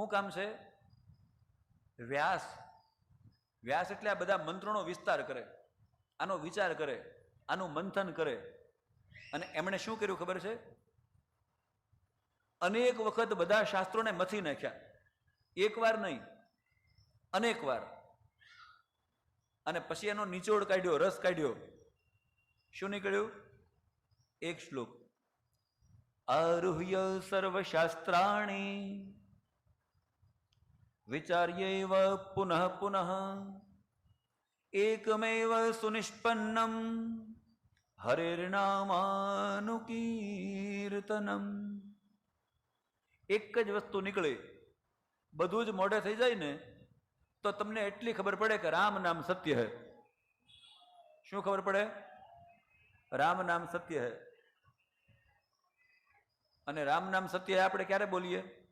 શું કામ છે? વ્યાસ. વ્યાસ એટલે આ બધા મંત્રોનો વિસ્તાર કરે, આનો વિચાર કરે, આનું મંથન કરે. અને એમણે શું કર્યું ખબર છે? અનેક વખત બધા શાસ્ત્રોને મથી નાખ્યા. એકવાર નહીં, અનેક વાર. અને પછી એનો નિચોડ કાઢ્યો, રસ કાઢ્યો. શું નીકળ્યું? એક શ્લોક. આરુહ્ય સર્વશાસ્ત્રાણી વિચાર્યૈવ પુનઃ પુનઃ એકમેવ સુનિષ્પન્નમ હરેર્નામાનુકીર્તનમ એક જ વસ્તુ નીકળે, બધું જ મોઢે થઈ જાય ને, તો તમને એટલી ખબર પડે કે રામ નામ સત્ય હે. શું ખબર પડે? રામ નામ સત્ય હે. અને રામ નામ સત્ય આપણે ક્યારે બોલીએ?